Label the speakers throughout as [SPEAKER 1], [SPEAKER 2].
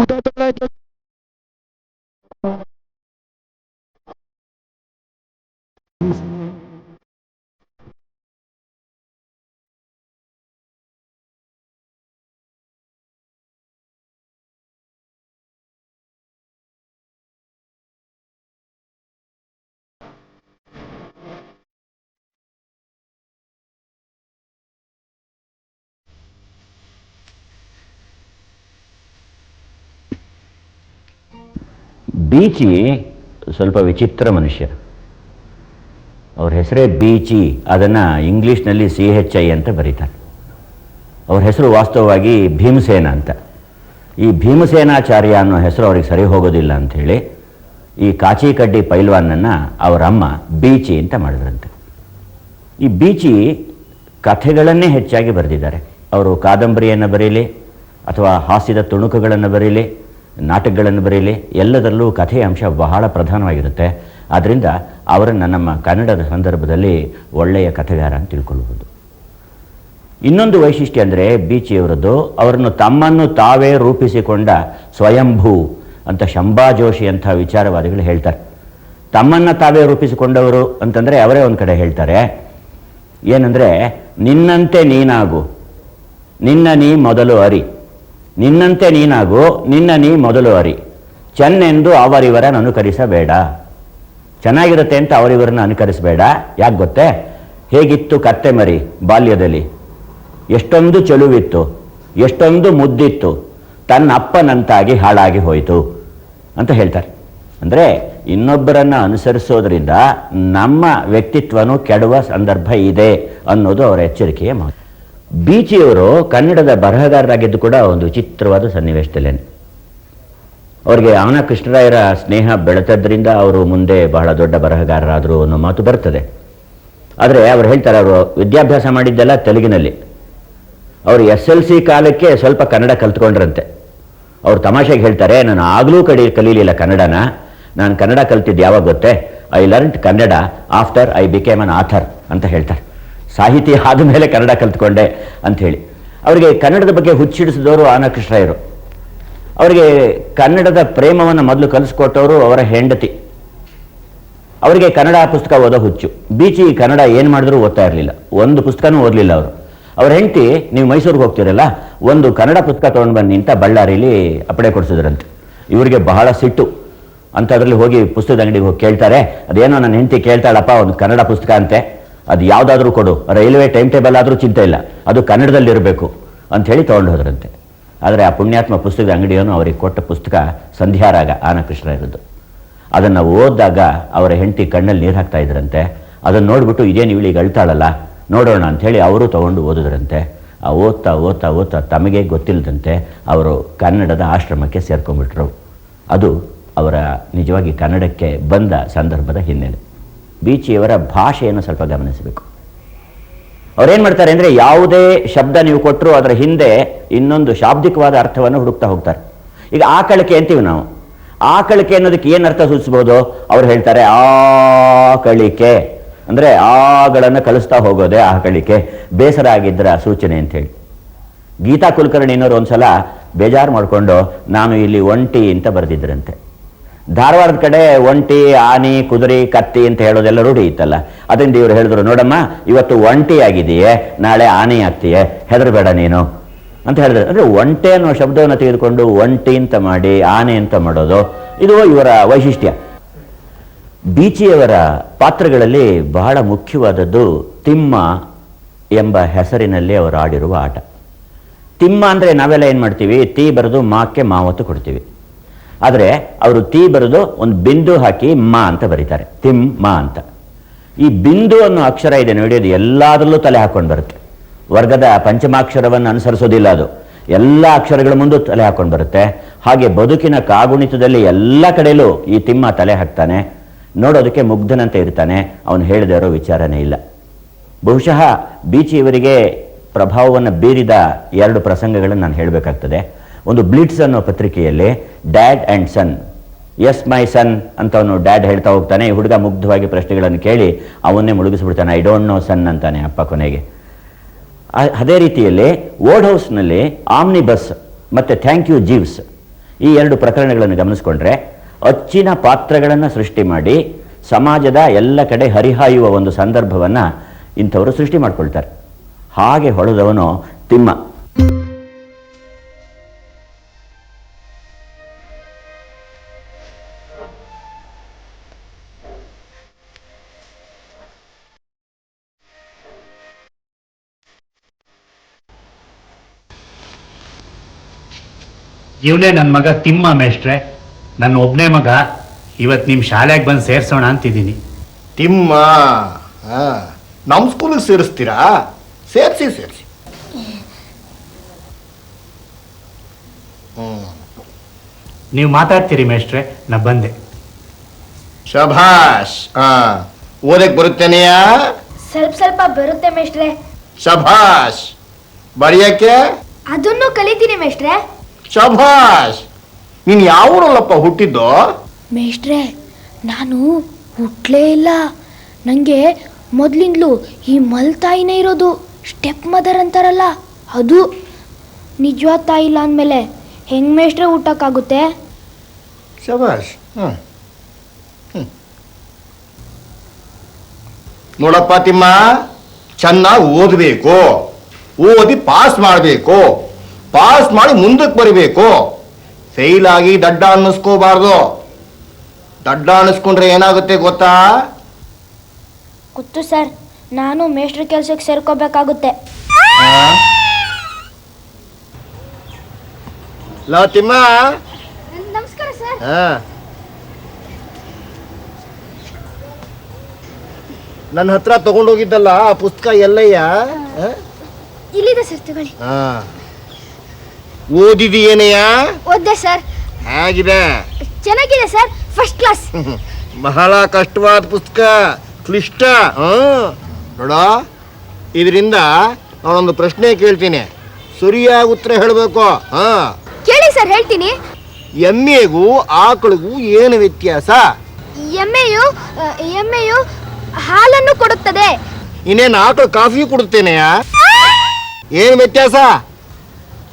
[SPEAKER 1] Mutato. Beechi ಸ್ವಲ್ಪ ವಿಚಿತ್ರ ಮನುಷ್ಯ. ಅವ್ರ ಹೆಸರೇ ಬೀಚಿ, ಅದನ್ನು ಇಂಗ್ಲೀಷ್ನಲ್ಲಿ ಸಿ ಹೆಚ್ ಐ ಅಂತ ಬರೀತಾರೆ. ಅವ್ರ ಹೆಸರು ವಾಸ್ತವವಾಗಿ ಭೀಮಸೇನ ಅಂತ. ಈ ಭೀಮಸೇನಾಚಾರ್ಯ ಅನ್ನೋ ಹೆಸರು ಅವ್ರಿಗೆ ಸರಿ ಹೋಗೋದಿಲ್ಲ ಅಂಥೇಳಿ ಈ ಕಾಚಿಕಡ್ಡಿ ಪೈಲ್ವಾನನ್ನು ಅವರ ಅಮ್ಮ ಬೀಚಿ ಅಂತ ಮಾಡಿದ್ರಂತೆ. ಈ ಬೀಚಿ ಕಥೆಗಳನ್ನೇ ಹೆಚ್ಚಾಗಿ ಬರೆದಿದ್ದಾರೆ. ಅವರು ಕಾದಂಬರಿಯನ್ನು ಬರೀಲಿ, ಅಥವಾ ಹಾಸ್ಯದ ತುಣುಕುಗಳನ್ನು ಬರೀಲಿ ನಾಟಕಗಳನ್ನು ಬರೀಲಿ ಎಲ್ಲದರಲ್ಲೂ ಕಥೆಯ ಅಂಶ ಬಹಳ ಪ್ರಧಾನವಾಗಿರುತ್ತೆ. ಆದ್ದರಿಂದ ಅವರನ್ನು ನಮ್ಮ ಕನ್ನಡದ ಸಂದರ್ಭದಲ್ಲಿ ಒಳ್ಳೆಯ ಕಥೆಗಾರ ಅಂತ ತಿಳ್ಕೊಳ್ಬೋದು ಇನ್ನೊಂದು ವೈಶಿಷ್ಟ್ಯ ಅಂದರೆ ಬೀಚಿಯವರದ್ದು, ಅವರನ್ನು ತಮ್ಮನ್ನು ತಾವೇ ರೂಪಿಸಿಕೊಂಡ ಸ್ವಯಂಭೂ ಅಂತ ಶಂಭಾ ಜೋಶಿ ಅಂತ ವಿಚಾರವಾದಿಗಳು ಹೇಳ್ತಾರೆ. ತಮ್ಮನ್ನು ತಾವೇ ರೂಪಿಸಿಕೊಂಡವರು ಅಂತಂದರೆ ಅವರೇ ಒಂದು ಕಡೆ ಹೇಳ್ತಾರೆ. ಏನಂದರೆ, ನಿನ್ನಂತೆ ನೀನಾಗು, ನಿನ್ನ ನೀ ಮೊದಲು ಅರಿ. ನಿನ್ನಂತೆ ನೀನಾಗು, ನಿನ್ನ ನೀ ಮೊದಲು ಅರಿ. ಚೆನ್ನೆಂದು ಅವರಿವರನ್ನು ಅನುಕರಿಸಬೇಡ ಚೆನ್ನಾಗಿರುತ್ತೆ ಅಂತ ಅವರಿವರನ್ನು ಅನುಕರಿಸಬೇಡ. ಯಾಕೆ ಗೊತ್ತೇ? ಹೇಗಿತ್ತು ಕತ್ತೆ ಮರಿ ಬಾಲ್ಯದಲ್ಲಿ? ಎಷ್ಟೊಂದು ಚೆಲುವಿತ್ತು, ಎಷ್ಟೊಂದು ಮುದ್ದಿತ್ತು, ತನ್ನ ಅಪ್ಪನಂತಾಗಿ ಹಾಳಾಗಿ ಹೋಯಿತು ಅಂತ ಹೇಳ್ತಾರೆ. ಅಂದರೆ ಇನ್ನೊಬ್ಬರನ್ನು ಅನುಸರಿಸೋದ್ರಿಂದ ನಮ್ಮ ವ್ಯಕ್ತಿತ್ವನೂ ಕೆಡುವ ಸಂದರ್ಭ ಇದೆ ಅನ್ನೋದು ಅವರ ಎಚ್ಚರಿಕೆಯ ಮಾತು ಬೀಚಿಯವರು ಕನ್ನಡದ ಬರಹಗಾರರಾಗಿದ್ದು ಕೂಡ ಒಂದು ವಿಚಿತ್ರವಾದ ಸನ್ನಿವೇಶದಲ್ಲೇನೆ. ಅವರಿಗೆ ಆನ ಕೃಷ್ಣರಾಯರ ಸ್ನೇಹ ಬೆಳೆತದ್ರಿಂದ ಅವರು ಮುಂದೆ ಬಹಳ ದೊಡ್ಡ ಬರಹಗಾರರಾದರು ಅನ್ನೋ ಮಾತು ಬರ್ತದೆ. ಆದರೆ ಅವರು ಹೇಳ್ತಾರೆ, ಅವರು ವಿದ್ಯಾಭ್ಯಾಸ ಮಾಡಿದ್ದೆಲ್ಲ ತೆಲುಗಿನಲ್ಲಿ. ಅವರು ಎಸ್ ಎಲ್ ಸಿ ಕಾಲಕ್ಕೆ ಸ್ವಲ್ಪ ಕನ್ನಡ ಕಲ್ತ್ಕೊಂಡ್ರಂತೆ. ಅವರು ತಮಾಷೆಗೆ ಹೇಳ್ತಾರೆ, ನಾನು ಆಗಲೂ ಕಡಿ, ಕಲೀಲಿಲ್ಲ ಕನ್ನಡನ. ನಾನು ಕನ್ನಡ ಕಲ್ತಿದ್ದು ಯಾವಾಗ ಗೊತ್ತೇ? I learn Kannada after I became an author, ಅಂತ ಹೇಳ್ತಾರೆ. ಸಾಹಿತಿ ಆದಮೇಲೆ ಕನ್ನಡ ಕಲ್ತ್ಕೊಂಡೆ ಅಂತ ಹೇಳಿ ಅವರಿಗೆ ಕನ್ನಡದ ಬಗ್ಗೆ ಹುಚ್ಚಿಡಿಸಿದವರು ಆನ ಕೃಷ್ಣರಾಯರು ಅವರಿಗೆ ಕನ್ನಡದ ಪ್ರೇಮವನ್ನು ಮೊದಲು ಕಲಿಸ್ಕೊಟ್ಟವರು ಅವರ ಹೆಂಡತಿ. ಅವರಿಗೆ ಕನ್ನಡ ಪುಸ್ತಕ ಓದೋ ಹುಚ್ಚು. ಬೀಚಿ ಕನ್ನಡ ಏನು ಮಾಡಿದ್ರು ಓದ್ತಾ ಇರಲಿಲ್ಲ. ಒಂದು ಪುಸ್ತಕನೂ ಓದಲಿಲ್ಲ ಅವರು. ಅವ್ರ ಹೆಂಡತಿ, ನೀವು ಮೈಸೂರಿಗೆ ಹೋಗ್ತೀರಲ್ಲ? ಒಂದು ಕನ್ನಡ ಪುಸ್ತಕ ತೊಗೊಂಡು ಬನ್ನಿ ಅಂತ ಬಳ್ಳಾರಿಲಿ ಅಪ್ಪಡೆ ಕೊಡಿಸಿದ್ರಂತೆ. ಇವರಿಗೆ ಬಹಳ ಸಿಟ್ಟು. ಅಂಥದ್ರಲ್ಲಿ ಹೋಗಿ ಪುಸ್ತಕದ ಅಂಗಡಿಗೆ ಹೋಗಿ ಕೇಳ್ತಾರೆ. ಅದೇನೋ ನನ್ನ ಹೆಂಡತಿ ಕೇಳ್ತಾಳಪ್ಪ, ಒಂದು ಕನ್ನಡ ಪುಸ್ತಕ ಅಂತೆ. ಅದು ಯಾವುದಾದ್ರೂ ಕೊಡು. ರೈಲ್ವೆ ಟೈಮ್ ಟೇಬಲ್ ಆದರೂ ಚಿಂತೆ ಇಲ್ಲ. ಅದು ಕನ್ನಡದಲ್ಲಿರಬೇಕು ಅಂತ ಹೇಳಿ ತೊಗೊಂಡು ಹೋದ್ರಂತೆ. ಆದರೆ ಆ ಪುಣ್ಯಾತ್ಮ ಪುಸ್ತಕದ ಅಂಗಡಿಯನ್ನು ಅವರಿಗೆ ಕೊಟ್ಟ ಪುಸ್ತಕ ಸಂಧ್ಯಾರಾಗ ಆನಕೃಷ್ಣ ಇರೋದು. ಅದನ್ನು ಓದಿದಾಗ ಅವರ ಹೆಂಡತಿ ಕಣ್ಣಲ್ಲಿ ನೀರು ಹಾಕ್ತಾ ಇದ್ರಂತೆ. ಅದನ್ನು ನೋಡ್ಬಿಟ್ಟು ಇದೇನು ಇವಳಿಗೆ ಅಳ್ತಾಳಲ್ಲ, ನೋಡೋಣ ಅಂಥೇಳಿ ಅವರು ತಗೊಂಡು ಓದಿದ್ರಂತೆ. ಆ ಓದ್ತಾ ಓದ್ತಾ ಓದ್ತಾ ತಮಗೆ ಗೊತ್ತಿಲ್ಲದಂತೆ ಅವರು ಕನ್ನಡದ ಆಶ್ರಮಕ್ಕೆ ಸೇರ್ಕೊಂಡ್ಬಿಟ್ರು. ಅದು ಅವರ ನಿಜವಾಗಿ ಕನ್ನಡಕ್ಕೆ ಬಂದ ಸಂದರ್ಭದ ಹಿನ್ನೆಲೆ. ಬೀಚಿಯವರ ಭಾಷೆಯನ್ನು ಸ್ವಲ್ಪ ಗಮನಿಸಬೇಕು. ಅವ್ರೇನು ಮಾಡ್ತಾರೆ ಅಂದರೆ ಯಾವುದೇ ಶಬ್ದ ನೀವು ಕೊಟ್ಟರು ಅದರ ಹಿಂದೆ ಇನ್ನೊಂದು ಶಾಬ್ದಿಕವಾದ ಅರ್ಥವನ್ನು ಹುಡುಕ್ತಾ ಹೋಗ್ತಾರೆ. ಈಗ ಆಕಳಿಕೆ ಅಂತೀವಿ ನಾವು. ಆಕಳಿಕೆ ಅನ್ನೋದಕ್ಕೆ ಏನು ಅರ್ಥ ಸೂಚಿಸ್ಬೋದು? ಅವ್ರು ಹೇಳ್ತಾರೆ ಆಕಳಿಕೆ ಅಂದರೆ ಆಗಳನ್ನು ಕಳಿಸ್ತಾ ಹೋಗೋದೇ ಆಕಳಿಕೆ ಬೇಸರ ಆಗಿದ್ದರ ಸೂಚನೆ ಅಂತೇಳಿ ಗೀತಾ ಕುಲಕರ್ಣಿ ಅನ್ನೋರು ಒಂದ್ಸಲ ಬೇಜಾರು ಮಾಡಿಕೊಂಡು, ನಾನು ಇಲ್ಲಿ ಒಂಟಿ ಅಂತ ಬರೆದಿದ್ರಂತೆ. ಧಾರವಾಡದ ಕಡೆ ಒಂಟಿ, ಆನಿ, ಕುದುರೆ, ಕತ್ತಿ ಅಂತ ಹೇಳೋದೆಲ್ಲ ರೂಢಿ ಇತ್ತಲ್ಲ? ಅದರಿಂದ ಇವರು ಹೇಳಿದ್ರು, ನೋಡಮ್ಮ, ಇವತ್ತು ಒಂಟಿ ಆಗಿದೆಯೇ, ನಾಳೆ ಆನೆ ಆಗ್ತೀಯೇ, ಹೆದರಬೇಡ ನೀನು. ಅಂತ ಹೇಳಿದ್ರು. ಅಂದರೆ ಒಂಟೆ ಅನ್ನೋ ಶಬ್ದವನ್ನು ತೆಗೆದುಕೊಂಡು ಒಂಟಿ ಅಂತ ಮಾಡಿ, ಆನೆ ಅಂತ ಮಾಡೋದು, ಇದು ಇವರ ವೈಶಿಷ್ಟ್ಯ. ಬೀಚಿಯವರ ಪಾತ್ರಗಳಲ್ಲಿ ಬಹಳ ಮುಖ್ಯವಾದದ್ದು ತಿಮ್ಮ ಎಂಬ ಹೆಸರಿನಲ್ಲಿ ಅವರು ಆಡಿರುವ ಆಟ. ತಿಮ್ಮ ಅಂದರೆ ನಾವೆಲ್ಲ ಏನು ಮಾಡ್ತೀವಿ? ತೀ ಬರೆದು ಮಾಕ್ಕೆ ಮಾವತ್ತು ಕೊಡ್ತೀವಿ. ಆದರೆ ಅವರು ತೀ ಬರೆದು ಒಂದು ಬಿಂದು ಹಾಕಿ ಮಾ ಅಂತ ಬರೀತಾರೆ. ತಿಮ್ ಮಾ ಅಂತ. ಈ ಬಿಂದು ಅನ್ನೋ ಅಕ್ಷರ ಇದೆ ನೋಡಿ, ಅದು ಎಲ್ಲದರಲ್ಲೂ ತಲೆ ಹಾಕೊಂಡು ಬರುತ್ತೆ. ವರ್ಗದ ಪಂಚಮಾಕ್ಷರವನ್ನು ಅನುಸರಿಸೋದಿಲ್ಲ ಅದು. ಎಲ್ಲ ಅಕ್ಷರಗಳ ಮುಂದೆ ತಲೆ ಹಾಕೊಂಡು ಬರುತ್ತೆ. ಹಾಗೆ ಬದುಕಿನ ಕಾಗುಣಿತದಲ್ಲಿ ಎಲ್ಲ ಕಡೆಯಲ್ಲೂ ಈ ತಿಮ್ಮ ತಲೆ ಹಾಕ್ತಾನೆ. ನೋಡೋದಕ್ಕೆ ಮುಗ್ಧನಂತೆ ಇರ್ತಾನೆ. ಅವನು ಹೇಳದೇ ಇರೋ ವಿಚಾರನೇ ಇಲ್ಲ. ಬಹುಶಃ ಬೀಚಿ ಇವರಿಗೆ ಪ್ರಭಾವವನ್ನು ಬೀರಿದ ಎರಡು ಪ್ರಸಂಗಗಳನ್ನು ನಾನು ಹೇಳಬೇಕಾಗ್ತದೆ. ಒಂದು ಬ್ಲಿಟ್ಸ್ ಅನ್ನೋ ಪತ್ರಿಕೆಯಲ್ಲಿ dad and son yes my son ಅಂತ ಅವನು ಡ್ಯಾಡ್ ಹೇಳ್ತಾ ಹೋಗ್ತಾನೆ. ಈ ಹುಡುಗ ಮುಗ್ಧವಾಗಿ ಪ್ರಶ್ನೆಗಳನ್ನು ಕೇಳಿ, ಅವನ್ನೇ ಮುಳುಗಿಸ್ಬಿಡ್ತಾನೆ. ಐ ಡೋಂಟ್ ನೋ ಸನ್ ಅಂತಾನೆ ಅಪ್ಪ ಕೊನೆಗೆ. ಅದೇ ರೀತಿಯಲ್ಲಿ ಓಲ್ಡ್ ಹೌಸ್ನಲ್ಲಿ ಆಮ್ನಿ ಬಸ್ ಮತ್ತು ಥ್ಯಾಂಕ್ ಯು ಜೀವ್ಸ್ ಈ ಎರಡು ಪ್ರಕರಣಗಳನ್ನು ಗಮನಿಸ್ಕೊಂಡ್ರೆ, ಅಚ್ಚಿನ ಪಾತ್ರಗಳನ್ನು ಸೃಷ್ಟಿ ಮಾಡಿ, ಸಮಾಜದ ಎಲ್ಲ ಕಡೆ ಹರಿಹಾಯುವ ಒಂದು ಸಂದರ್ಭವನ್ನು ಇಂಥವರು ಸೃಷ್ಟಿ ಮಾಡಿಕೊಳ್ತಾರೆ. ಹಾಗೆ ಹೊಳೆದವನು ತಿಮ್ಮ.
[SPEAKER 2] ಇವನೇ ನನ್ನ ಮಗ ತಿಮ್ಮ ಮೇಷ್ಟ್ರೆ. ನನ್ನ ಒಬ್ಬನೇ ಮಗ ಇವತ್ತು ನಿಮ್ಮ ಶಾಲೆಗೆ ಬಂದು ಸೇರ್ಸೋಣ ಅಂತಿದ್ದೀನಿ.
[SPEAKER 3] ತಿಮ್ಮ ಹಾ ನಮ್ಮ ಸ್ಕೂಲಿಗೆ ಸೇರಿಸ್ತೀರಾ? ಸೇರಿಸಿ ಸೇರಿಸಿ. ಹ್ಞೂ
[SPEAKER 2] ನೀವು ಮಾತಾಡ್ತೀರಿ ಮೇಷ್ಟ್ರೆ ನಾ ಬಂದೆ.
[SPEAKER 3] ಶಭಾಷ್ ಹಾ ಓದಕ್ಕೆ ಬರುತ್ತೇನೆಯಾ?
[SPEAKER 4] ಸ್ವಲ್ಪ ಸ್ವಲ್ಪ ಬರುತ್ತೆ ಮೇಷ್ಟ್ರೆ.
[SPEAKER 3] ಶಭಾಷ್ ಬರೆಯಕ್ಕೆ?
[SPEAKER 4] ಅದನ್ನು ಕಲಿತೀನಿ ಮೇಷ್ಟ್ರೆ.
[SPEAKER 3] ಶಭಾಷ್ ನೀನ್ ಯಾವ ಊರಲ್ಲಪ್ಪ ಹುಟ್ಟಿದ್ದು?
[SPEAKER 4] ಮೇಷ್ಟ್ರೆ ನಾನು ಹುಟ್ಲೇ ಇಲ್ಲ. ನನಗೆ ಮೊದಲಿಂದಲೂ ಈ ಮಲ್ತಾಯಿನೇ ಇರೋದು ಸ್ಟೆಪ್ ಮದರ್ ಅಂತಾರಲ್ಲ ಅದು. ನಿಜವಾದ ತಾಯಿ ಇಲ್ಲ ಅಂದಮೇಲೆ ಹೆಂಗ್ ಮೇಷ್ಟ್ರೆ ಊಟಕ್ಕಾಗುತ್ತೆ
[SPEAKER 3] ಶಭಾಷ್ ಹ್ಞೂ ನೋಡಪ್ಪ ತಿಮ್ಮ ಚೆನ್ನಾಗಿ ಓದಬೇಕು. ಓದಿ ಪಾಸ್ ಮಾಡಬೇಕು. ಪಾಸ್ ಮಾಡಿ ಮುಂದಕ್ಕೆ ಬರಿಬೇಕು. ಫೇಲ್ ಆಗಿ ದಡ್ಡ ಅನ್ನಿಸ್ಕೋಬಾರ್ದು. ದಡ್ಡ ಅನ್ನಿಸ್ಕೊಂಡ್ರೆ ಏನಾಗುತ್ತೆ ಗೊತ್ತಾ?
[SPEAKER 4] ಗೊತ್ತು ಸರ್ ನಾನು ಮೇಷ್ಟ್ರ ಕೆಲಸಕ್ಕೆ ಸೇರ್ಕೋಬೇಕಾಗುತ್ತೆ.
[SPEAKER 3] ಲೋ ತಿಮ್ಮ.
[SPEAKER 4] ನಮಸ್ಕಾರ ಸರ್.
[SPEAKER 3] ಹಾ ನನ್ನ ಹತ್ರ ತಗೊಂಡೋಗಿದ್ದಲ್ಲ ಆ ಪುಸ್ತಕ ಎಲ್ಲಯ್ಯ?
[SPEAKER 4] ಇಲ್ಲಿದೆ ಸರ್ ತಗೊಳ್ಳಿ.
[SPEAKER 3] ಹಾ ಓದಿದೀಯೇನೆಯ?
[SPEAKER 4] ಓದ್ದೆ ಸರ್.
[SPEAKER 3] ಹೇಗಿದೆ?
[SPEAKER 4] ಚೆನ್ನಾಗಿದೆ ಸರ್. ಫಸ್ಟ್ ಕ್ಲಾಸ್
[SPEAKER 3] ಬಹಳ ಕಷ್ಟವಾದ ಪುಸ್ತಕ. ಕ್ಲಿಷ್ಟ. ಹ್ಮ್ ನೋಡ. ಇದರಿಂದ ನಾನೊಂದು ಪ್ರಶ್ನೆ ಕೇಳ್ತೀನಿ. ಸರಿಯಾಗಿ ಉತ್ತರ ಹೇಳಬೇಕು. ಹಾ?
[SPEAKER 4] ಕೇಳಿ ಸರ್ ಹೇಳ್ತೀನಿ.
[SPEAKER 3] ಎಮ್ಮೆಗೂ ಆಕಳಿಗೂ ಏನು ವ್ಯತ್ಯಾಸ?
[SPEAKER 4] ಎಮ್ಮೆಯು ಎಮ್ಮೆಯು ಹಾಲನ್ನು ಕೊಡುತ್ತದೆ.
[SPEAKER 3] ಇನ್ನೇನು ಆಕಳು ಕಾಫಿ ಕೊಡುತ್ತೇನೆಯಾ? ಏನು ವ್ಯತ್ಯಾಸ?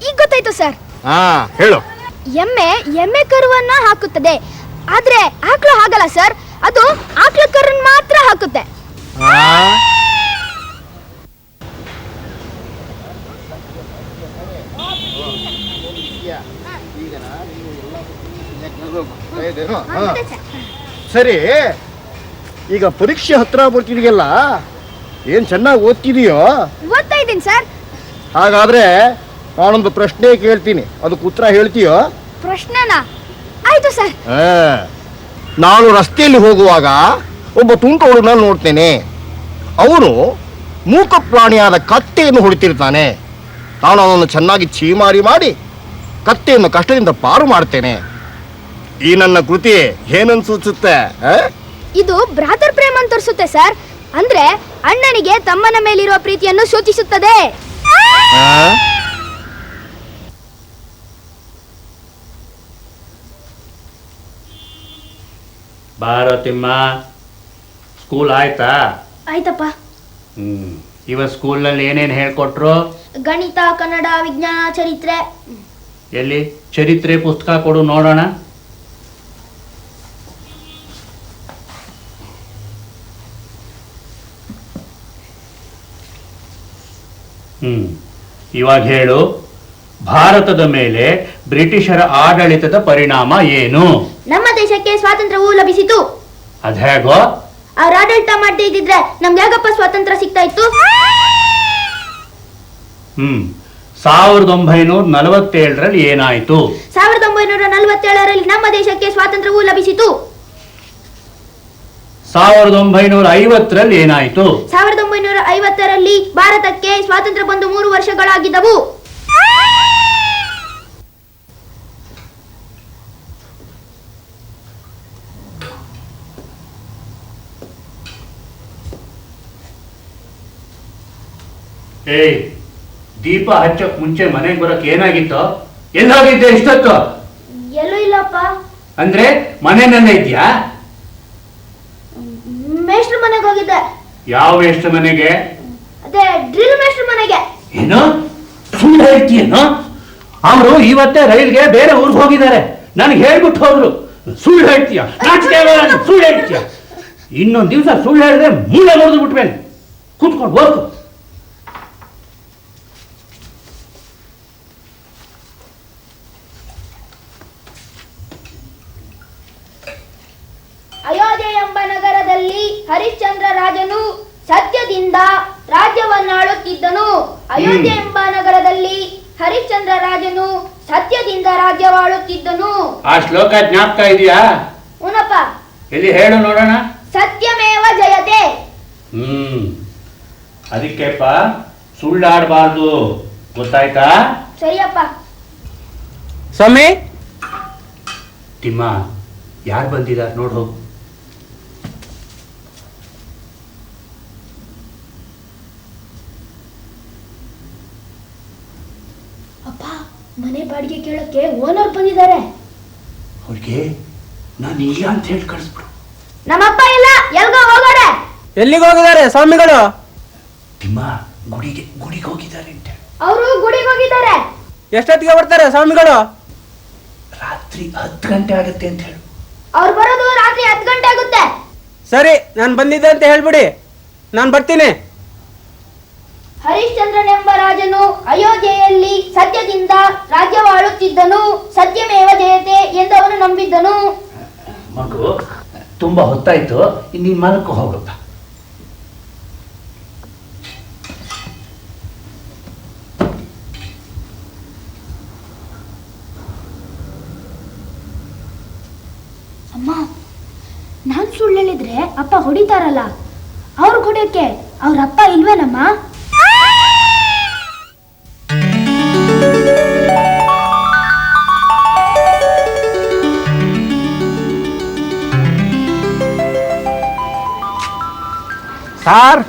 [SPEAKER 4] ಈಗ ಗೊತ್ತಾಯ್ತು ಸರ್.
[SPEAKER 3] ಹಾ ಹೇಳು.
[SPEAKER 4] ಎಮ್ಮೆ ಎಮ್ಮೆ ಕರುವನ್ನ ಹಾಕುತ್ತದೆ. ಆದ್ರೆ ಆಕಳು ಹಾಗಲ್ಲ ಸರ್. ಅದು ಆಕಳ ಕರುನ್ ಮಾತ್ರ ಹಾಕುತ್ತೆ.
[SPEAKER 3] ಸರಿ ಈಗ ಪರೀಕ್ಷೆ ಹತ್ರ ಬರ್ತಿದೆಯಲ್ಲ ಏನ್ ಚೆನ್ನಾಗಿ ಓದ್ತಿದೀಯೋ?
[SPEAKER 4] ಓದ್ತಾ ಇದ್ದೀನಿ ಸರ್.
[SPEAKER 3] ಹಾಗಾದ್ರೆ ನಾನೊಂದು ಪ್ರಶ್ನೆ ಕೇಳ್ತೀನಿ. ಅದಕ್ಕೆ ಉತ್ತರ ಹೇಳ್ತೀಯೋ?
[SPEAKER 4] ಪ್ರಶ್ನೆನಾ? ಆಯ್ತು ಸರ್.
[SPEAKER 3] ಆ, ನಾನು ರಸ್ತೆಯಲ್ಲಿ ಹೋಗುವಾಗ ಒಬ್ಬ ತುಂಟ ಹುಡುಗನ ನೋಡ್ತೇನೆ. ಅವನು ಮೂಕ ಪ್ರಾಣಿಯಾದ ಕತ್ತೆಯನ್ನು ಹೊಡಿತಿರ್ತಾನೆ. ನಾನು ಅವನನ್ನು ಚೆನ್ನಾಗಿ ಚೀಮಾರಿ ಮಾಡಿ ಕತ್ತೆಯನ್ನು ಕಷ್ಟದಿಂದ ಪಾರು ಮಾಡ್ತೇನೆ. ಈ ನನ್ನ ಕೃತಿ ಏನನ್ನು ಸೂಚಿಸುತ್ತೆ ಆ?
[SPEAKER 4] ಇದು ಬ್ರಾದರ್ ಪ್ರೇಮ ಅಂತ ತೋರಿಸುತ್ತೆ ಸರ್. ಅಂದ್ರೆ ಅಣ್ಣನಿಗೆ ತಮ್ಮನ ಮೇಲಿರುವ ಪ್ರೀತಿಯನ್ನು ಸೂಚಿಸುತ್ತದೆ
[SPEAKER 3] ಆ?
[SPEAKER 2] ಬಾರೋ ತಿಮ್ಮ. ಸ್ಕೂಲ್ ಆಯ್ತಾ?
[SPEAKER 4] ಆಯ್ತಪ್ಪ.
[SPEAKER 2] ಹ್ಮ್. ಇವತ್ತು ಸ್ಕೂಲಲ್ಲಿ ಏನೇನು ಹೇಳ್ಕೊಟ್ರು?
[SPEAKER 4] ಗಣಿತ ಕನ್ನಡ ವಿಜ್ಞಾನ ಚರಿತ್ರೆ.
[SPEAKER 2] ಎಲ್ಲಿ? ಚರಿತ್ರೆ ಪುಸ್ತಕ ಕೊಡು ನೋಡೋಣ. ಹ್ಮ್. ಇವಾಗ ಹೇಳು. ಭಾರತದ ಮೇಲೆ ಬ್ರಿಟಿಷರ ಆಡಳಿತದ ಪರಿಣಾಮ ಏನು?
[SPEAKER 4] ನಮ್ಮ ದೇಶಕ್ಕೆ ಸ್ವಾತಂತ್ರ್ಯವೂ ಲಭಿಸಿತು.
[SPEAKER 2] ಅದ್ಹೇಗೋ
[SPEAKER 4] ಅವ್ರ ಆಡಳಿತ ಮಾಡದೇ ಇದ್ದಿದ್ರೆ ನಮ್ಗೆ ಯಾಕಪ್ಪ ಸ್ವಾತಂತ್ರ್ಯ ಸಿಗ್ತಾ ಇತ್ತು?
[SPEAKER 2] ಹ್ಮ್. ಸಾವಿರದ ಒಂಬೈನೂರ ನಲವತ್ತೇಳರಲ್ಲಿ ಏನಾಯ್ತು?
[SPEAKER 4] ಸಾವಿರದ ಒಂಬೈನೂರ ನಲವತ್ತೇಳರಲ್ಲಿ ನಮ್ಮ ದೇಶಕ್ಕೆ ಸ್ವಾತಂತ್ರ್ಯವೂ ಲಭಿಸಿತು.
[SPEAKER 2] ಸಾವಿರದ ಒಂಬೈನೂರ ಐವತ್ತರಲ್ಲಿ ಏನಾಯ್ತು?
[SPEAKER 4] ಸಾವಿರದ ಒಂಬೈನೂರ ಐವತ್ತರಲ್ಲಿ ಭಾರತಕ್ಕೆ ಸ್ವಾತಂತ್ರ್ಯ ಬಂದು ಮೂರು ವರ್ಷಗಳಾಗಿದ್ದವು.
[SPEAKER 2] ಏಯ್ ದೀಪ ಹಚ್ಚಕ್ ಮುಂಚೆ ಮನೆಗೆ ಬರಕ್ ಏನಾಗಿತ್ತು? ಎಲ್ಲೋಗಿದ್ದೆ ಇಷ್ಟೊತ್ತು?
[SPEAKER 4] ಎಲ್ಲೂ ಇಲ್ಲಪ್ಪ.
[SPEAKER 2] ಅಂದ್ರೆ ಮನೆನಲ್ಲೇ ಇದ್ಯಾ?
[SPEAKER 4] ಮೇಷ್ಟ್ರ ಮನೆಗೆ ಹೋಗಿದ್ದೆ.
[SPEAKER 2] ಯಾವ ಮೇಷ್ಟ್ರ ಮನೆಗೆ?
[SPEAKER 4] ಅದೇ ಡ್ರಿಲ್ ಮೇಷ್ಟ್ರ ಮನೆಗೆ.
[SPEAKER 2] ಏನು? ಸುಳ್ಳು ಹೇಳ್ತೀಯೇನು ಅವರು ಇವತ್ತೇ ರೈಲ್ಗೆ ಬೇರೆ ಊರಿಗೆ ಹೋಗಿದ್ದಾರೆ. ನನಗೆ ಹೇಳ್ಬಿಟ್ಟು ಹೋದ್ರು. ಸುಳ್ಳು ಹೇಳ್ತೀಯ? ನಾಚಿಕೆ ಆಗಲ್ಲ ನೀನು, ಸುಳ್ಳು ಹೇಳ್ತೀಯ? ಇನ್ನೊಂದು ದಿವಸ ಸುಳ್ಳು ಹೇಳಿದ್ರೆ ಮೂಲೆ ಮುರಿದು ಬಿಟ್ಮೇಲೆ ಕೂತ್ಕೊಂಡು ಹೋಗು
[SPEAKER 4] ಅಯೋಧ್ಯೆ ಎಂಬ ನಗರದಲ್ಲಿ ಹರಿಶ್ಚಂದ್ರ ರಾಜನು ಸತ್ಯದಿಂದ ರಾಜ್ಯವನ್ನಾಳುತ್ತಿದ್ದನು ಅಯೋಧ್ಯೆ ಎಂಬ ನಗರದಲ್ಲಿ ಹರಿಶ್ಚಂದ್ರ ರಾಜನು ಸತ್ಯದಿಂದ ರಾಜ್ಯವಾಳುತ್ತಿದ್ದನು.
[SPEAKER 2] ಆ ಶ್ಲೋಕ ಜ್ಞಾಪಕ ಇದೆಯಾ?
[SPEAKER 4] ಉನಪ್ಪ
[SPEAKER 2] ಇಲ್ಲಿ ಹೇಳು ನೋಡೋಣ.
[SPEAKER 4] ಸತ್ಯಮೇವ ಜಯತೆ.
[SPEAKER 2] ಹ್ಮ್. ಅದಕ್ಕೆಪ್ಪ ಸುಳ್ಳಾಡಬಾರ್ದು. ಗೊತ್ತಾಯ್ತಾ?
[SPEAKER 4] ಸರಿಯಪ್ಪ.
[SPEAKER 5] ಸ್ವಾಮಿ?
[SPEAKER 2] ತಿಮ್ಮ ಯಾರು ಬಂದಿದ್ದಾರೆ ನೋಡು ಹೋಗು
[SPEAKER 4] ಅಪ್ಪ ಮನೆ ಬಾಡಿಗೆ ಕೇಳಕ್ಕೆ ಓನರ್ ಬಂದಿದ್ದಾರೆ.
[SPEAKER 2] ಅವ್ರಿಗೆ ನಾನು ಇಲ್ಲ ಅಂತ ಹೇಳಿ ಕಳಿಸ್ಬಿಡು.
[SPEAKER 4] ನಮ್ಮಪ್ಪ ಇಲ್ಲ ಎಲ್ಗೋ ಹೋಗೋರೆ.
[SPEAKER 5] ಎಲ್ಲಿಗೆ ಹೋಗಿದ್ದಾರೆ ಸ್ವಾಮಿಗಳು?
[SPEAKER 2] ತಿಮ್ಮ ಗುಡಿಗೆ ಗುಡಿಗೆ ಹೋಗಿದ್ದಾರೆ ಅಂತ
[SPEAKER 4] ಅವರು ಗುಡಿಗೆ ಹೋಗಿದ್ದಾರೆ.
[SPEAKER 5] ಎಷ್ಟೊತ್ತಿಗೆ ಬರ್ತಾರೆ ಸ್ವಾಮಿಗಳು?
[SPEAKER 2] ರಾತ್ರಿ ಹತ್ತು ಗಂಟೆ ಆಗುತ್ತೆ ಅಂತ ಹೇಳು.
[SPEAKER 4] ಅವ್ರು ಬರೋದು ರಾತ್ರಿ ಹತ್ತು ಗಂಟೆ ಆಗುತ್ತೆ.
[SPEAKER 5] ಸರಿ ನಾನು ಬಂದಿದ್ದೆ ಅಂತ ಹೇಳ್ಬಿಡಿ. ನಾನು ಬರ್ತೀನಿ.
[SPEAKER 4] ಹರಿಶ್ಚಂದ್ರನೆಂಬ ರಾಜನು ಅಯೋಧ್ಯೆಯಲ್ಲಿ ಸತ್ಯದಿಂದ ರಾಜ್ಯವಾಳುತ್ತಿದ್ದನು ಸತ್ಯಮೇವ ಜಯತೆ ಎಂದು ಅವನು ನಂಬಿದ್ದನು.
[SPEAKER 2] ಮಗು ತುಂಬಾ ಹೊತ್ತಾಯ್ತು. ನೀನ್ ಮನಕ್ಕೂ ಹೋಗಪ್ಪ
[SPEAKER 4] ಅಮ್ಮ ನಾನ್ ಸುಳ್ಳು ಹೇಳಿದ್ರೆ ಅಪ್ಪ ಹೊಡಿತಾರಲ್ಲ? ಅವ್ರು ಹೊಡಿಯೋಕೆ ಅವ್ರ ಅಪ್ಪ ಇಲ್ವೇನಮ್ಮ?
[SPEAKER 6] ಸಾರ್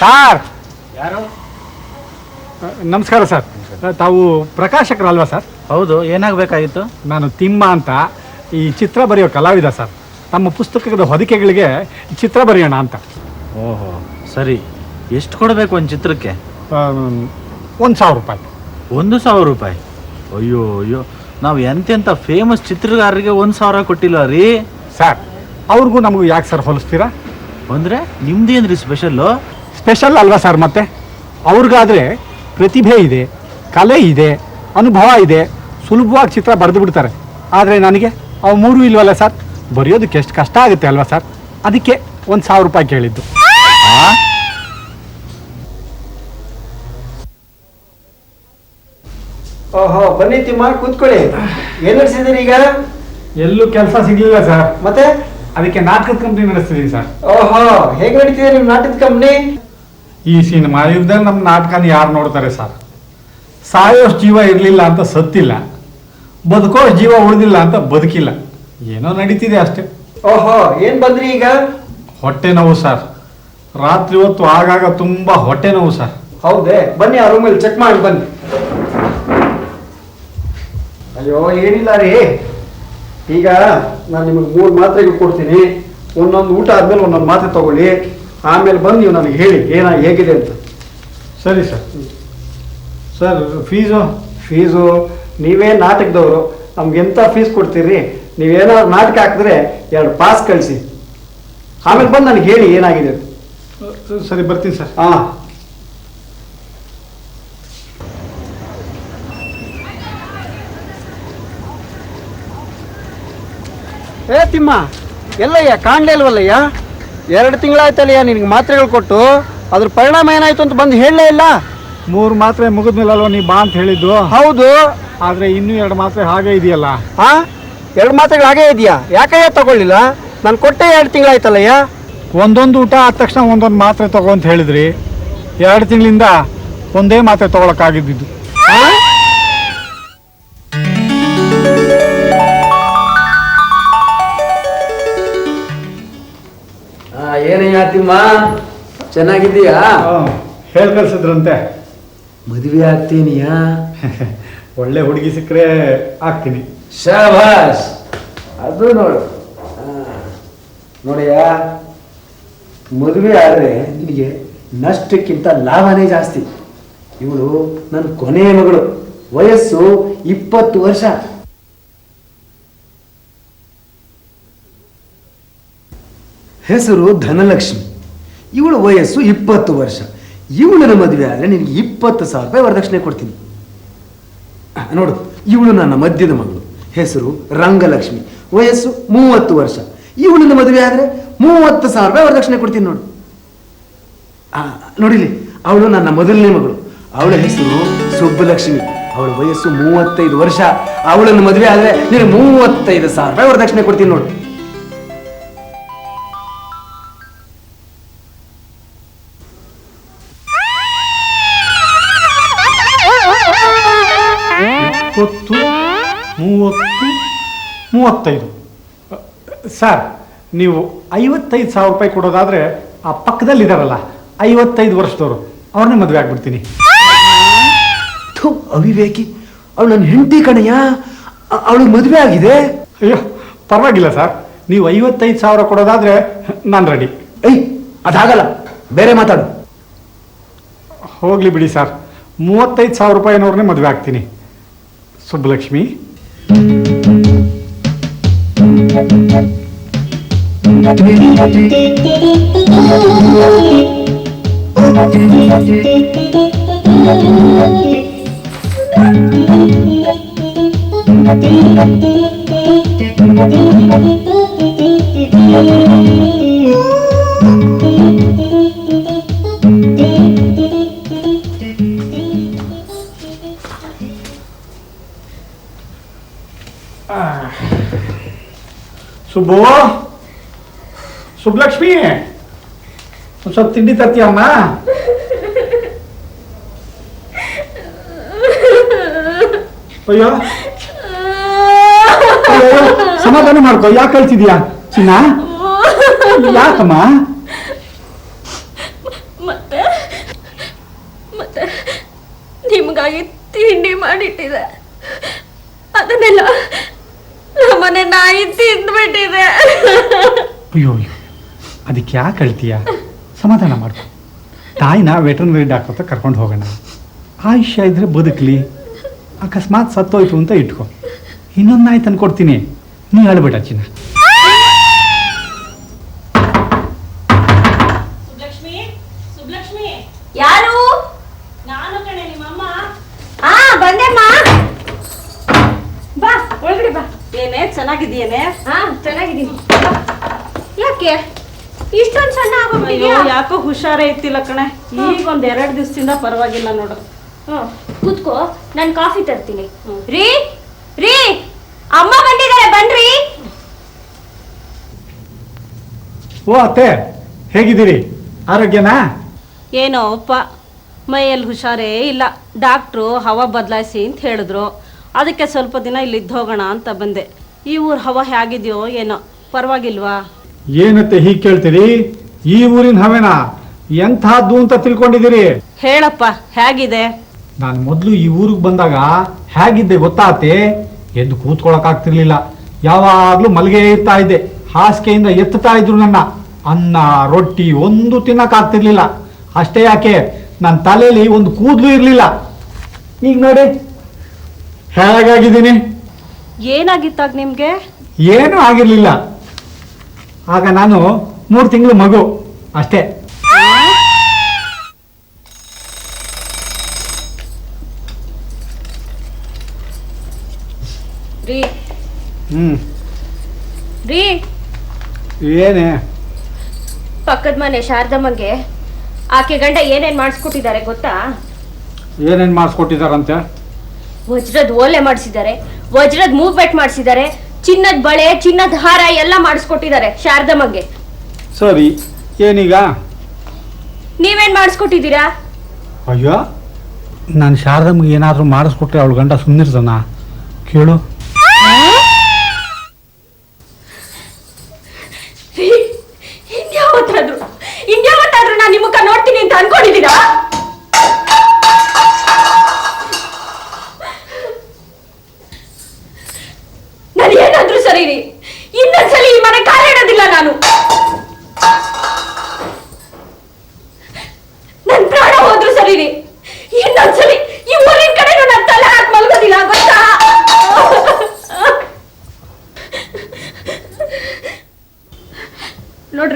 [SPEAKER 6] ಸಾರ್
[SPEAKER 2] ಯಾರು?
[SPEAKER 6] ನಮಸ್ಕಾರ ಸರ್. ತಾವು ಪ್ರಕಾಶಕರಲ್ವಾ ಸರ್?
[SPEAKER 7] ಹೌದು ಏನಾಗಬೇಕಾಗಿತ್ತು?
[SPEAKER 6] ನಾನು ತಿಮ್ಮ ಅಂತ ಈ ಚಿತ್ರ ಬರೆಯೋ ಕಲಾವಿದ ಸರ್. ತಮ್ಮ ಪುಸ್ತಕದ ಹೊದಿಕೆಗಳಿಗೆ ಚಿತ್ರ ಬರೆಯೋಣ ಅಂತ.
[SPEAKER 7] ಓಹೋ ಸರಿ. ಎಷ್ಟು ಕೊಡಬೇಕು ಒಂದು ಚಿತ್ರಕ್ಕೆ?
[SPEAKER 6] ಒಂದು ಸಾವಿರ ರೂಪಾಯಿ.
[SPEAKER 7] ಒಂದು ಸಾವಿರ ರೂಪಾಯಿ? ಅಯ್ಯೋ ಅಯ್ಯೋ. ನಾವು ಎಂತೆಂಥ ಫೇಮಸ್ ಚಿತ್ರಗಾರರಿಗೆ ಒಂದು ಸಾವಿರ ಕೊಟ್ಟಿಲ್ಲ ರೀ?
[SPEAKER 6] ಸರ್ ಅವ್ರಿಗೂ ನಮಗೂ ಯಾಕೆ ಸರ್ ಹೊಲಿಸ್ತೀರಾ?
[SPEAKER 7] ಅಂದರೆ ನಿಮ್ದೇನ್ರಿ ಸ್ಪೆಷಲ್ಲು
[SPEAKER 6] ಸ್ಪೆಷಲ್ ಅಲ್ವಾ ಸರ್ ಮತ್ತೆ? ಅವ್ರಿಗಾದರೆ ಪ್ರತಿಭೆ ಇದೆ ಕಲೆ ಇದೆ ಅನುಭವ ಇದೆ ಸುಲಭವಾಗಿ ಚಿತ್ರ ಬರೆದು ಬಿಡ್ತಾರೆ. ಆದರೆ ನನಗೆ ಅವು ಮೂರು ಇಲ್ವಲ್ಲ ಸರ್ ಬರೆಯೋದಕ್ಕೆ ಎಷ್ಟು ಕಷ್ಟ ಆಗುತ್ತೆ ಅಲ್ವಾ ಸರ್ ಅದಕ್ಕೆ ಒಂದು ಸಾವಿರ ರೂಪಾಯಿ ಕೇಳಿದ್ದು.
[SPEAKER 8] ಓಹೋ ಬನ್ನಿ ತಿಮ್ಮ ಕೂತ್ಕೊಳ್ಳಿ. ಏನ್ ನಡೆಸಿದಿರಿ ಈಗ?
[SPEAKER 6] ಎಲ್ಲೂ ಕೆಲಸ ಸಿಗ್ಲಿಲ್ಲ ಸರ್.
[SPEAKER 8] ಮತ್ತೆ?
[SPEAKER 6] ಅದಕ್ಕೆ ನಾಟಕದ ಕಂಪ್ನಿ ನಡೆಸ್ತಿದ್ದೀನಿ ಸರ್.
[SPEAKER 8] ಓಹೋ ಹೇಗೆ ನಡೀತಿದೆ ನಿಮ್ಮ ನಾಟಕದ ಕಂಪ್ನಿ
[SPEAKER 6] ಈ ಸಿನಿಮಾ ಯುಗದಲ್ಲಿ ನಮ್ಮ ನಾಟಕನ ಯಾರು ನೋಡ್ತಾರೆ ಸರ್? ಸಾಯೋಷ್ಟು ಜೀವ ಇರಲಿಲ್ಲ ಅಂತ ಸತ್ತಿಲ್ಲ. ಬದುಕೋ ಜೀವ ಉಳಿದಿಲ್ಲ ಅಂತ ಬದುಕಿಲ್ಲ. ಏನೋ ನಡೀತಿದೆ ಅಷ್ಟೇ.
[SPEAKER 8] ಓಹೋ ಏನ್ ಬಂದ್ರಿ ಈಗ?
[SPEAKER 6] ಹೊಟ್ಟೆ ನೋವು ಸರ್. ರಾತ್ರಿ ಹೊತ್ತು ಆಗಾಗ ತುಂಬ ಹೊಟ್ಟೆ ನೋವು ಸರ್.
[SPEAKER 8] ಹೌದೇ ಬನ್ನಿ ಆ ರೂಮಲ್ಲಿ ಚೆಕ್ ಮಾಡಿ ಬನ್ನಿ. ಅಯ್ಯೋ ಏನಿಲ್ಲ ರೀ. ಈಗ ನಾನು ನಿಮಗೆ ಮೂರು ಮಾತ್ರೆಗಳು ಕೊಡ್ತೀನಿ. ಒಂದೊಂದು ಊಟ ಆದ್ಮೇಲೆ ಒಂದೊಂದು ಮಾತ್ರೆ ತಗೊಳ್ಳಿ. ಆಮೇಲೆ ಬಂದು ನೀವು ನನಗೆ ಹೇಳಿ ಏನ ಹೇಗಿದೆ ಅಂತ.
[SPEAKER 6] ಸರಿ ಸರ್. Sir fees?
[SPEAKER 8] ಫೀಸು ನೀವೇ ನಾಟಕದವರು. ನಮ್ಗೆ ಎಂತ ಫೀಸ್ ಕೊಡ್ತೀರಿ? ನೀವೇನಾದ್ರು ನಾಟಕ ಹಾಕಿದ್ರೆ ಎರಡು ಪಾಸ್ ಕಳಿಸಿ. ಆಮೇಲೆ ಬಂದು ನನಗೆ ಹೇಳಿ ಏನಾಗಿದೆ ಅಂತ.
[SPEAKER 6] ಸರಿ ಬರ್ತೀನಿ ಸರ್.
[SPEAKER 8] ಹಾ. ಏ ತಿಮ್ಮ ಎಲ್ಲಯ್ಯ ಕಾಣ್ಲೇ ಇಲ್ವಲ್ಲಯ್ಯ? ಎರಡು ತಿಂಗಳಾಯ್ತಲ್ಲಯ್ಯ ನಿನಗೆ ಮಾತ್ರೆಗಳು ಕೊಟ್ಟು ಅದ್ರ ಪರಿಣಾಮ ಏನಾಯ್ತು ಅಂತ ಬಂದು ಹೇಳಲೇ ಇಲ್ಲ?
[SPEAKER 6] ಮೂರು ಮಾತ್ರೆ ಮುಗಿದ್ಮೇಲಲ್ವ ಅಲ್ವಾ ನೀ ಬಾ ಅಂತ ಹೇಳಿದ್ದು?
[SPEAKER 8] ಹೌದು.
[SPEAKER 6] ಆದರೆ ಇನ್ನೂ ಎರಡು ಮಾತ್ರೆ ಹಾಗೆ ಇದೆಯಲ್ಲ?
[SPEAKER 8] ಹಾ ಎರಡು ಮಾತ್ರೆಗಳು ಹಾಗೇ ಇದೆಯಾ? ಯಾಕಯ್ಯ ತಗೊಳ್ಳಿಲ್ಲ? ನಾನು ಕೊಟ್ಟೆ ಎರಡು ತಿಂಗಳಾಯ್ತಲ್ಲಯ್ಯ?
[SPEAKER 6] ಒಂದೊಂದು ಊಟ ಆದ ತಕ್ಷಣ ಒಂದೊಂದು ಮಾತ್ರೆ ತಗೋ ಅಂತ ಹೇಳಿದ್ರಿ. ಎರಡು ತಿಂಗಳಿಂದ ಒಂದೇ ಮಾತ್ರೆ ತಗೊಳಕ್ಕಾಗಿದ್ದು
[SPEAKER 8] ತಿಮ್ಮ ಚೆನ್ನಾಗಿದ್ದೀಯಾ?
[SPEAKER 6] ಹೇಳಿ ಕಳ್ಸಿದ್ರಂತೆ.
[SPEAKER 8] ಮದುವೆ ಆಗ್ತೀನಿಯಾ?
[SPEAKER 6] ಒಳ್ಳೆ ಹುಡುಗಿ ಸಿಕ್ಕರೆ ಆಗ್ತೀನಿ.
[SPEAKER 8] ಶಾಬಾಸ್ ಅದು ನೋಡು. ನೋಡಿಯಾ? ಮದುವೆ ಆದರೆ ನಿನಗೆ ನಷ್ಟಕ್ಕಿಂತ ಲಾಭನೇ ಜಾಸ್ತಿ. ಇವಳು ನನ್ನ ಕೊನೆಯ ಮಗಳು. ವಯಸ್ಸು ಇಪ್ಪತ್ತು ವರ್ಷ. ಹೆಸರು ಧನಲಕ್ಷ್ಮಿ. ಇವಳ ವಯಸ್ಸು ಇಪ್ಪತ್ತು ವರ್ಷ. ಇವಳನ್ನ ಮದುವೆ ಆದರೆ ನಿನಗೆ ಇಪ್ಪತ್ತು ಸಾವಿರ ರೂಪಾಯಿ ವರದಕ್ಷಿಣೆ ಕೊಡ್ತೀನಿ. ನೋಡು, ಇವಳು ನನ್ನ ಮಧ್ಯದ ಮಗಳು. ಹೆಸರು ರಂಗಲಕ್ಷ್ಮಿ. ವಯಸ್ಸು ಮೂವತ್ತು ವರ್ಷ. ಇವಳನ್ನ ಮದುವೆ ಆದರೆ ಮೂವತ್ತು ಸಾವಿರ ರೂಪಾಯಿ ವರದಕ್ಷಿಣೆ ಕೊಡ್ತೀನಿ ನೋಡು. ನೋಡಿಲಿ ಅವಳು ನನ್ನ ಮೊದಲನೇ ಮಗಳು. ಅವಳ ಹೆಸರು ಸುಬ್ಬಲಕ್ಷ್ಮಿ. ಅವಳ ವಯಸ್ಸು ಮೂವತ್ತೈದು ವರ್ಷ. ಅವಳನ್ನು ಮದುವೆ ಆದರೆ ನೀನು ಮೂವತ್ತೈದು ಸಾವಿರ ರೂಪಾಯಿ ವರದಕ್ಷಿಣೆ ಕೊಡ್ತೀನಿ ನೋಡು.
[SPEAKER 6] ಇಪ್ಪತ್ತು ಮೂವತ್ತು ಮೂವತ್ತೈದು. ಸರ್ ನೀವು ಐವತ್ತೈದು ಸಾವಿರ ರೂಪಾಯಿ ಕೊಡೋದಾದರೆ ಆ ಪಕ್ಕದಲ್ಲಿ ಇದ್ದಾರಲ್ಲ ಐವತ್ತೈದು ವರ್ಷದವರು ಅವ್ರನ್ನೇ ಮದುವೆ ಆಗ್ಬಿಡ್ತೀನಿ.
[SPEAKER 8] ಥು, ಅವಿವೇಕಿ ಅವಳು ನನ್ನ ಹೆಂಡತಿ ಕಣಯ್ಯ ಅವಳಿಗೆ ಮದುವೆ ಆಗಿದೆ.
[SPEAKER 6] ಅಯ್ಯೋ ಪರವಾಗಿಲ್ಲ ಸರ್ ನೀವು ಐವತ್ತೈದು ಸಾವಿರ ಕೊಡೋದಾದರೆ ನಾನು ರೆಡಿ
[SPEAKER 8] ಐ ಅದಾಗಲ್ಲ ಬೇರೆ ಮಾತಾಡು.
[SPEAKER 6] ಹೋಗಲಿ ಬಿಡಿ ಸರ್ ಮೂವತ್ತೈದು ಸಾವಿರ ರೂಪಾಯಿನವ್ರನ್ನೇ ಮದುವೆ ಆಗ್ತೀನಿ. ಸುಬ್ಬಲಕ್ಷ್ಮಿ ಸುಬ್ಬು? ಶುಭಲಕ್ಷ್ಮಿ ಒಂದು ಸ್ವಲ್ಪ ತಿಂಡಿ ತರ್ತೀಯಮ್ಮ ಅಯ್ಯೋ. ಅಯ್ಯೋ, ಸಮಾಧಾನ ಮಾಡ್ಕೊ. ಯಾಕೆ ಕಳ್ತಿದ್ಯಾ ಚಿನ್ನ? ಯಾಕಮ್ಮ?
[SPEAKER 9] ಮತ್ತೆ? ಮತ್ತೆ? ನಿಮ್ಗಾಗಿ ತಿಂಡಿ ಮಾಡಿಟ್ಟಿದೆ.
[SPEAKER 6] ಅಯ್ಯೋ ಅಯ್ಯೋ. ಅದಕ್ಕೆ ಯಾಕೆ ಕಳ್ತೀಯ ಸಮಾಧಾನ ಮಾಡ್ಕೊ. ತಾಯಿನ ವೆಟರ್ನರಿ ಡಾಕ್ಟರ್ ಹತ್ರ ಕರ್ಕೊಂಡು ಹೋಗೋಣ. ಆಯುಷ್ಯ ಇದ್ರೆ ಬದುಕಲಿ. ಅಕಸ್ಮಾತ್ ಸತ್ತೋಯ್ತು ಅಂತ ಇಟ್ಕೊ. ಇನ್ನೊಂದು ನಾಯಿ ತಂದು ಕೊಡ್ತೀನಿ. ನೀ ಹೇಳ್ಬೇಡ ಚಿನ್ನ.
[SPEAKER 9] ಸುಬ್ಲಕ್ಷ್ಮಿ ಸುಬ್ಲಕ್ಷ್ಮಿ.
[SPEAKER 4] ಯಾರು?
[SPEAKER 9] ನಾನು ಕಣೆ ನಿಮ್ಮಮ್ಮ.
[SPEAKER 4] ಆ ಬಂದೆಮ್ಮ ಬಾ ಒಳಗಡೆ ಬಾ.
[SPEAKER 9] ಏನೇ ಚೆನ್ನಾಗಿದೆಯೇನೆ
[SPEAKER 4] ಹಾ ಚೆನ್ನಾಗಿದ್ದೀನಿ. ಬಾ. ಯಾಕೆ ಇಷ್ಟೊಂದು ಸಣ್ಣ
[SPEAKER 9] ಅಯ್ಯೋ ಯಾಕೋ ಹುಷಾರೇ ಇತ್ತಿಲ್ಲ ಕಣೆ. ಈಗ ಒಂದ್ ಎರಡ್ ದಿವಸದಿಂದ ಪರವಾಗಿಲ್ಲ ನೋಡು.
[SPEAKER 4] ಹ್ಮ್ ಕೂತ್ಕೋ. ನಾನು ಕಾಫಿ ತರ್ತೀನಿ.
[SPEAKER 9] ಹ್ಮ್.
[SPEAKER 4] ರೀ ರೀ ಅಮ್ಮ ಬಂದಿದ್ದಾರೆ ಬನ್ರಿ.
[SPEAKER 6] ಓ ಅತ್ತೆ ಹೇಗಿದ್ದೀರಿ? ಆರೋಗ್ಯನಾ?
[SPEAKER 9] ಏನೋ ಅಪ್ಪ ಮೈಯಲ್ಲಿ ಹುಷಾರೇ ಇಲ್ಲ. ಡಾಕ್ಟ್ರು ಹವಾ ಬದಲಾಯಿಸಿ ಅಂತ ಹೇಳಿದ್ರು. ಅದಕ್ಕೆ ಸ್ವಲ್ಪ ದಿನ ಇಲ್ಲಿ ಇದ್ದೋಗೋಣ ಅಂತ ಬಂದೆ. ಈ ಊರ್ ಹವಾ ಹೇಗಿದೆಯೋ ಏನೋ ಪರವಾಗಿಲ್ವಾ?
[SPEAKER 6] ಏನತ್ತೆ ಹೀಗ್ ಕೇಳ್ತೀರಿ? ಈ ಊರಿನ ಹವೆನಾ? ಎಂಥದ್ದು ಅಂತ ತಿಳ್ಕೊಂಡಿದ್ದೀರಿ?
[SPEAKER 9] ಹೇಳಪ್ಪ ಹೇಗಿದೆ?
[SPEAKER 6] ನಾನು ಮೊದಲು ಈ ಊರಿಗೆ ಬಂದಾಗ ಹೇಗಿದ್ದೆ ಗೊತ್ತಾತೆ? ಎದ್ದು ಕೂತ್ಕೊಳಕ್ ಆಗ್ತಿರ್ಲಿಲ್ಲ ಯಾವಾಗ್ಲೂ ಮಲ್ಗೆ ಇರ್ತಾ ಇದ್ದೆ. ಹಾಸಿಗೆಯಿಂದ ಎತ್ತುತ್ತಾ ಇದ್ರು ನನ್ನ. ಅನ್ನ ರೊಟ್ಟಿ ಒಂದು ತಿನ್ನಕ್ ಆಗ್ತಿರ್ಲಿಲ್ಲ ಅಷ್ಟೇ ಯಾಕೆ? ನನ್ನ ತಲೆಯಲ್ಲಿ ಒಂದು ಕೂದಲು ಇರ್ಲಿಲ್ಲ. ಈಗ ನೋಡಿ. ಹೇಗಾಗಿದ್ದೀನಿ?
[SPEAKER 9] ಏನಾಗಿತ್ತಾಗ ನಿಮ್ಗೆ?
[SPEAKER 6] ಏನೂ ಆಗಿರ್ಲಿಲ್ಲ. ಆಗ ನಾನು ಮೂರು ತಿಂಗಳು ಮಗು ಅಷ್ಟೇ.
[SPEAKER 4] ರೀ.
[SPEAKER 6] ಹ್ಮ್.
[SPEAKER 4] ರೀ.
[SPEAKER 6] ಏನೇ?
[SPEAKER 4] ಪಕ್ಕದ ಮನೆ ಶಾರದಮ್ಮಗೆ ಆಕೆ ಗಂಡ ಏನೇನ್ ಮಾಡಿಸ್ಕೊಟ್ಟಿದ್ದಾರೆ ಗೊತ್ತಾ?
[SPEAKER 6] ಏನೇನ್ ಮಾಡಿಸ್ಕೊಟ್ಟಿದಾರಂತೆ
[SPEAKER 4] ವಜ್ರದ ಓಲೆ ಮಾಡಿಸಿದ್ದಾರೆ ವಜ್ರದ ಮೂವ್ಮೆಂಟ್ ಮಾಡಿಸಿದ್ದಾರೆ ಚಿನ್ನದ ಬಳೆ ಚಿನ್ನದ ಹಾರ ಎಲ್ಲ ಮಾಡಿಸ್ಕೊಟ್ಟಿದ್ದಾರೆ ಶಾರದಮ್ಮಗೆ.
[SPEAKER 6] ಸರಿ ಏನೀಗ?
[SPEAKER 4] ನೀವೇನ್ ಮಾಡಿಸ್ಕೊಟ್ಟಿದ್ದೀರಾ?
[SPEAKER 6] ಅಯ್ಯೋ ನಾನು ಶಾರದಮ್ಮಗೆ ಏನಾದರೂ ಮಾಡಿಸ್ಕೊಟ್ರೆ ಅವಳು ಗಂಡ ಸುಮ್ಮನಿರ್ತಾನ ಕೇಳು.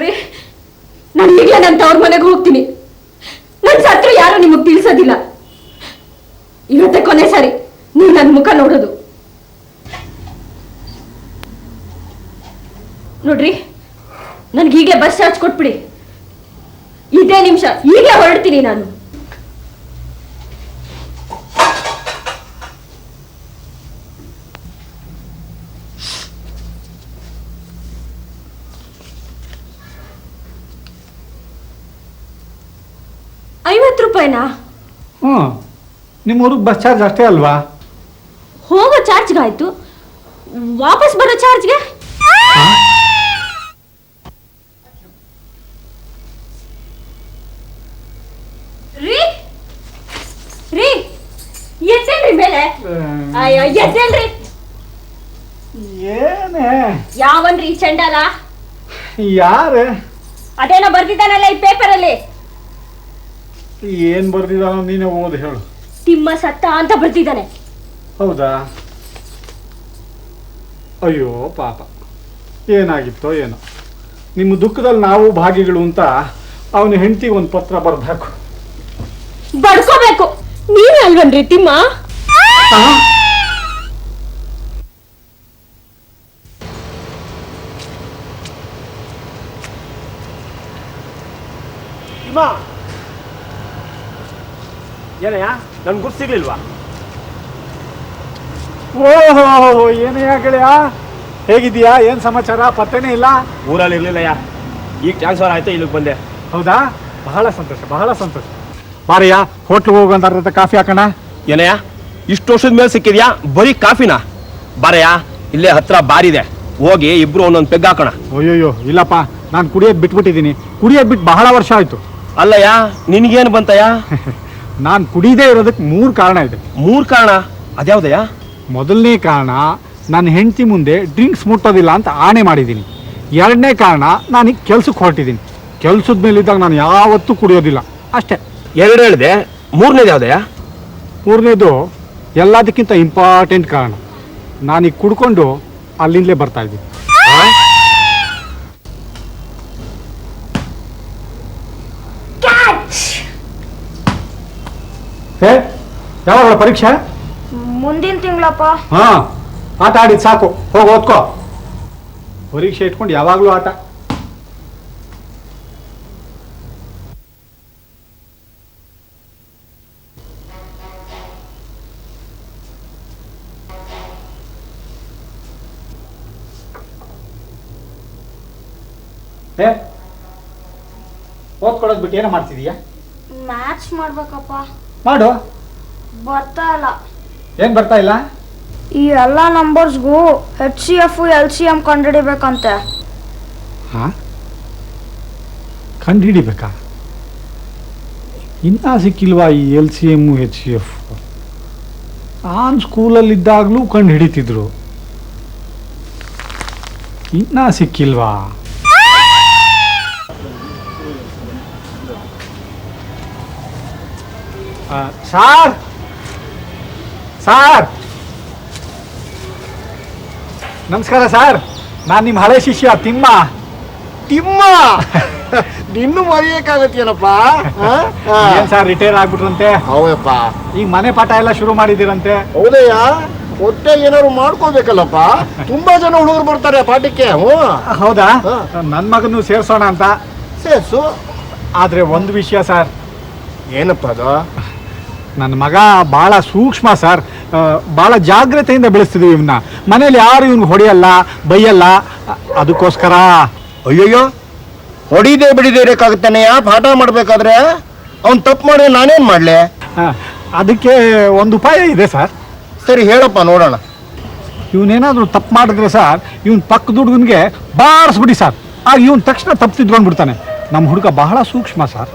[SPEAKER 4] ಹೇಳ್ರಿ ನಾನು ಈಗಲೇ ನನ್ನ ತವ್ರ ಮನೆಗೆ ಹೋಗ್ತೀನಿ. ನನ್ನ ಸತ್ರ ಯಾರು
[SPEAKER 9] ನಿಮಗೆ ತಿಳಿಸೋದಿಲ್ಲ. ಇವತ್ತೆ ಕೊನೆ ಸಾರಿ ನೀವು ನನ್ನ ಮುಖ ನೋಡೋದು. ನೋಡ್ರಿ ನನ್ಗೆ ಈಗಲೇ ಬಸ್ ಚಾರ್ಜ್ ಕೊಟ್ಬಿಡಿ. ಇದೇ ನಿಮಿಷ, ಈಗಲೇ ಹೊರಡ್ತೀನಿ ನಾನು. ರೂಪಾಯಿನಾ
[SPEAKER 6] ಹ್ಞೂ ನಿಮ್ಮ ಊರಿಗೆ ಬಸ್ ಚಾರ್ಜ್ ಅಷ್ಟೇ ಅಲ್ವಾ?
[SPEAKER 9] ಹೋಗೋ ಚಾರ್ಜ್ಗಾಯ್ತು ವಾಪಸ್ ಬರೋ ಚಾರ್ಜ್ಗೆ ರೀ? ರೀ? ಎದ್ದೇಳ್ರಿ ಮೇಲೆ. ಅಯ್ಯೋ
[SPEAKER 6] ಏನೇ?
[SPEAKER 9] ಯಾವನ್ರಿ ಚಂಡಾಲ?
[SPEAKER 6] ಯಾರೇ?
[SPEAKER 9] ಅದೇನೋ ಬರ್ದಿದ್ದಾನಲ್ಲ ಈ ಪೇಪರಲ್ಲಿ
[SPEAKER 6] ಏನು ಬರ್ದಿದ್ದಾನೋ ನೀನೇ ಓದು ಹೇಳು.
[SPEAKER 9] ತಿಮ್ಮ ಸತ್ತ ಅಂತ ಬರ್ದಿದ್ದಾನೆ.
[SPEAKER 6] ಹೌದಾ? ಅಯ್ಯೋ ಪಾಪ. ಏನಾಗಿತ್ತೋ ಏನೋ. ನಿಮ್ಮ ದುಃಖದಲ್ಲಿ ನಾವು ಭಾಗಿಗಳು ಅಂತ ಅವನ ಹೆಂಡತಿ ಒಂದು ಪತ್ರ ಬರ್ಬೇಕು
[SPEAKER 9] ಬಡ್ಕೋಬೇಕು ನೀನೇ ಅಲ್ವನ್ರಿ ತಿಮ್ಮ?
[SPEAKER 3] ಏನಯ್ಯ? ನನ್ ಗುರ್ತು ಸಿಗ್ಲಿಲ್ವಾ?
[SPEAKER 6] ಓಹೋ ಏನಯ್ಯ ಗೆಳೆಯ? ಹೇಗಿದೀಯಾ ಏನ್ ಸಮಾಚಾರ? ಪತ್ತೆನೇ ಇಲ್ಲ?
[SPEAKER 3] ಊರಲ್ಲಿ ಇರ್ಲಿಲ್ಲಯ್ಯ. ಈಗ ಟ್ರಾನ್ಸ್ಫರ್ ಆಯ್ತು ಇಲ್ಲಿಗೆ ಬಂದೆ.
[SPEAKER 6] ಹೌದಾ? ಬಹಳ ಸಂತೋಷ ಬಹಳ ಸಂತೋಷ. ಬಾರಯ್ಯ ಹೋಟ್ಲಿಗೆ ಅರ್ಧ ಕಾಫಿ ಹಾಕೋಣ?
[SPEAKER 3] ಏನಯ್ಯ ಇಷ್ಟು ವರ್ಷದ ಮೇಲೆ ಸಿಕ್ಕಿದ್ಯಾ? ಬರೀ ಕಾಫಿನಾ? ಬಾರಯ್ಯ ಇಲ್ಲೇ ಹತ್ರ ಬಾರಿದೆ ಹೋಗಿ ಇಬ್ರು ಒಂದೊಂದು ಪೆಗ್ ಹಾಕೋಣ.
[SPEAKER 6] ಅಯ್ಯೋಯ್ಯೋ ಇಲ್ಲಪ್ಪ ನಾನು ಕುಡಿಯೋದು ಬಿಟ್ಬಿಟ್ಟಿದ್ದೀನಿ. ಕುಡಿಯೋದು ಬಿಟ್ಟು ಬಹಳ ವರ್ಷ ಆಯ್ತು.
[SPEAKER 3] ಅಲ್ಲಯ್ಯ ನಿನಗೇನು ಬಂತಯ್ಯ?
[SPEAKER 6] ನಾನು ಕುಡಿದೇ ಇರೋದಕ್ಕೆ ಮೂರು ಕಾರಣ ಇದೆ.
[SPEAKER 3] ಮೂರು ಕಾರಣ? ಅದ್ಯಾವುದಯ್ಯ?
[SPEAKER 6] ಮೊದಲನೇ ಕಾರಣ ನನ್ನ ಹೆಂಡತಿ ಮುಂದೆ ಡ್ರಿಂಕ್ಸ್ ಮುಟ್ಟೋದಿಲ್ಲ ಅಂತ ಆಣೆ ಮಾಡಿದ್ದೀನಿ. ಎರಡನೇ ಕಾರಣ ನಾನೀಗ ಕೆಲ್ಸಕ್ಕೆ ಹೊರಟಿದ್ದೀನಿ. ಕೆಲ್ಸದ ಮೇಲಿದ್ದಾಗ ನಾನು ಯಾವತ್ತೂ ಕುಡಿಯೋದಿಲ್ಲ. ಅಷ್ಟೇ.
[SPEAKER 3] ಎರಡು ಹೇಳಿದೆ. ಮೂರನೇದು ಯಾವುದಯ್ಯ?
[SPEAKER 6] ಮೂರನೇದು ಎಲ್ಲದಕ್ಕಿಂತ ಇಂಪಾರ್ಟೆಂಟ್ ಕಾರಣ. ನಾನೀಗ ಕುಡ್ಕೊಂಡು ಅಲ್ಲಿಂದಲೇ ಬರ್ತಾ ಇದ್ದೀನಿ ಏ ಯಾವಾಗ ಪರೀಕ್ಷೆ?
[SPEAKER 9] ಮುಂದಿನ ತಿಂಗಳಪ್ಪ.
[SPEAKER 6] ಹಾ ಆಟ ಆಡಿದ್ ಸಾಕು. ಹೋಗಿ ಓದ್ಕೋ. ಪರೀಕ್ಷೆ ಇಟ್ಕೊಂಡು ಯಾವಾಗಲೂ ಆಟ. ಏ ಓದ್ಕೊಳಕ್ ಬಿಟ್ಟು ಏನೋ ಮಾಡ್ತಿದೀಯಾ?
[SPEAKER 9] ಮ್ಯಾಚ್ ಮಾಡ್ಬೇಕಪ್ಪ.
[SPEAKER 6] ಮಾಡು.
[SPEAKER 9] ಬರ್ತಾ ಇಲ್ಲ.
[SPEAKER 6] ಏನ್ ಬರ್ತಾ ಇಲ್ಲ?
[SPEAKER 9] ಈ ಎಲ್ಲ ನಂಬರ್ಸ್ಗೂ H C F L C M ಕಂಡುಹಿಡಿಬೇಕಂತೆ.
[SPEAKER 6] ಹಾ? ಕಂಡು ಹಿಡಿಬೇಕಾ ಇನ್ನ ಸಿಕ್ಕಿಲ್ವಾ ಈ L C M H C F on ಸ್ಕೂಲಲ್ಲಿದ್ದಾಗಲೂ ಕಂಡು ಹಿಡಿತಿದ್ರು ಇನ್ನ ಸಿಕ್ಕಿಲ್ವಾ? ಆ, ಸಾರ್! ಸಾರ್ ನಮಸ್ಕಾರ ಸರ್ ನಾನು ನಿಮ್ಮ ಹಳೆ ಶಿಷ್ಯ ತಿಮ್ಮ.
[SPEAKER 3] ತಿಮ್ಮ? ನಿನ್ನು ಮರೆಯಕ್ಕಾಗತ್ತೇನಪ್ಪ
[SPEAKER 6] ಏನ್ ಸರ್ ರಿಟೈರ್ ಆಗ್ಬಿಟ್ರಂತೆ?
[SPEAKER 3] ಹೌದಪ್ಪ.
[SPEAKER 6] ಈಗ ಮನೆ ಪಾಠ ಎಲ್ಲ ಶುರು ಮಾಡಿದಿರಂತೆ
[SPEAKER 3] ಹೌದಯ್ಯ. ಹೊಟ್ಟೆ ಏನಾದ್ರು ಮಾಡ್ಕೋಬೇಕಲ್ಲಪ್ಪ? ತುಂಬಾ ಜನ ಹುಡುಗರು ಬರ್ತಾರೆ ಪಾಠಕ್ಕೆ ಹ್ಞೂ.
[SPEAKER 6] ಹೌದಾ. ನನ್ನ ಮಗನ್ನು ಸೇರ್ಸೋಣ ಅಂತ.
[SPEAKER 3] ಸೇರ್ಸು.
[SPEAKER 6] ಆದ್ರೆ ಒಂದು ವಿಷಯ ಸರ್
[SPEAKER 3] ಏನಪ್ಪ ಅದು?
[SPEAKER 6] ನನ್ನ ಮಗ ಬಹಳ ಸೂಕ್ಷ್ಮ ಸರ್ ಬಹಳ ಜಾಗ್ರತೆಯಿಂದ ಬೆಳೆಸ್ತಿದ್ವಿ ಇವನ್ನ ಮನೇಲಿ ಯಾರು ಇವ್ನಿಗೆ ಹೊಡೆಯಲ್ಲ ಬೈಯಲ್ಲ? ಅದಕ್ಕೋಸ್ಕರ.
[SPEAKER 3] ಅಯ್ಯಯ್ಯೋ ಹೊಡಿದೆ ಬಿಡಿದೆ ಇರಕ್ಕಾಗುತ್ತಾನೆಯಾ ಪಾಠ ಮಾಡ್ಬೇಕಾದ್ರೆ? ಅವ್ನು ತಪ್ಪು ಮಾಡಿ ನಾನೇನ್ ಮಾಡ್ಲೆ?
[SPEAKER 6] ಆ, ಅದಕ್ಕೆ ಒಂದು ಉಪಾಯ ಇದೆ ಸರ್.
[SPEAKER 3] ಸರಿ ಹೇಳಪ್ಪ ನೋಡೋಣ.
[SPEAKER 6] ಇವನೇನಾದ್ರೂ ತಪ್ಪು ಮಾಡಿದ್ರೆ ಸರ್ ಇವನ್ ಪಕ್ಕದ ಹುಡುಗನಿಗೆ ಬಾರಿಸ್ಬಿಡಿ ಸರ್. ಆಗ ಇವನ್ ತಕ್ಷಣ ತಪ್ಪು ತಿದ್ಕೊಂಡ್ಬಿಡ್ತಾನೆ ನಮ್ಮ ಹುಡುಗ ಬಹಳ ಸೂಕ್ಷ್ಮ ಸರ್.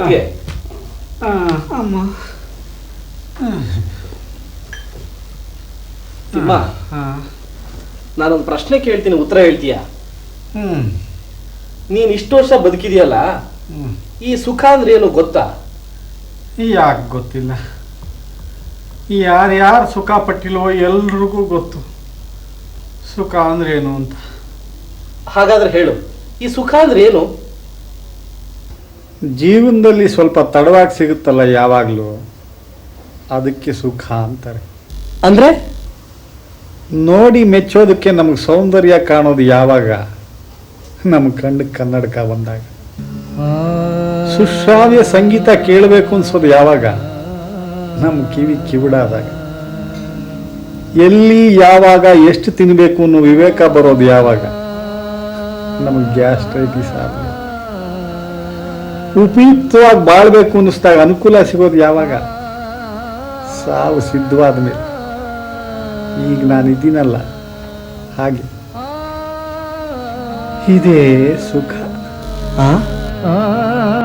[SPEAKER 10] ಮಲ್ಕೋ ಅಮ್ಮ. ತಿಮ್ಮ ನಾನೊಂದು ಪ್ರಶ್ನೆ ಕೇಳ್ತೀನಿ ಉತ್ತರ ಹೇಳ್ತೀಯಾ? ನೀನ್ ಇಷ್ಟು ವರ್ಷ ಬದುಕಿದೆಯಲ್ಲ ಈ ಸುಖ ಅಂದ್ರೆ ಏನು ಗೊತ್ತಾ?
[SPEAKER 6] ಯಾಕೆ ಗೊತ್ತಿಲ್ಲ. ಯಾರ್ಯಾರು ಸುಖ ಪಟ್ಟಿಲ್ವೋ ಎಲ್ರಿಗೂ ಗೊತ್ತು. ಸುಖ ಅಂದ್ರೆ ಏನು ಅಂತ.
[SPEAKER 10] ಹಾಗಾದ್ರೆ ಹೇಳು ಈ ಸುಖ ಅಂದ್ರೆ ಏನು?
[SPEAKER 6] ಜೀವನದಲ್ಲಿ ಸ್ವಲ್ಪ ತಡವಾಗಿ ಸಿಗುತ್ತಲ್ಲ ಯಾವಾಗಲೂ? ಅದಕ್ಕೆ ಸುಖ ಅಂತಾರೆ.
[SPEAKER 10] ಅಂದರೆ?
[SPEAKER 6] ನೋಡಿ ಮೆಚ್ಚೋದಕ್ಕೆ ನಮಗೆ ಸೌಂದರ್ಯ ಕಾಣೋದು ಯಾವಾಗ? ನಮ್ಮ ಕಣ್ಣು ಕನ್ನಡಕ ಬಂದಾಗ. ಸುಶ್ರಾವ್ಯ ಸಂಗೀತ ಕೇಳಬೇಕು ಅನ್ಸೋದು ಯಾವಾಗ? ನಮ್ಮ ಕಿವಿ ಕಿವಿಡಾದಾಗ. ಎಲ್ಲಿ ಯಾವಾಗ ಎಷ್ಟು ತಿನ್ನಬೇಕು ಅನ್ನೋ ವಿವೇಕ ಬರೋದು ಯಾವಾಗ? ನಮಗೆ ಗ್ಯಾಸ್ಟ್ರೈಟಿಸ್ ಆದ ಉಪಯುಕ್ತವಾಗಿ ಬಾಳ್ಬೇಕು ಅನ್ನಿಸ್ದಾಗ ಅನುಕೂಲ ಸಿಗೋದು ಯಾವಾಗ? ಸಾವು ಸಿದ್ಧವಾದ ಮೇಲೆ. ಈಗ ನಾನು ಇದ್ದೀನಲ್ಲ. ಹಾಗೆ. ಇದೇ ಸುಖ.
[SPEAKER 11] Thank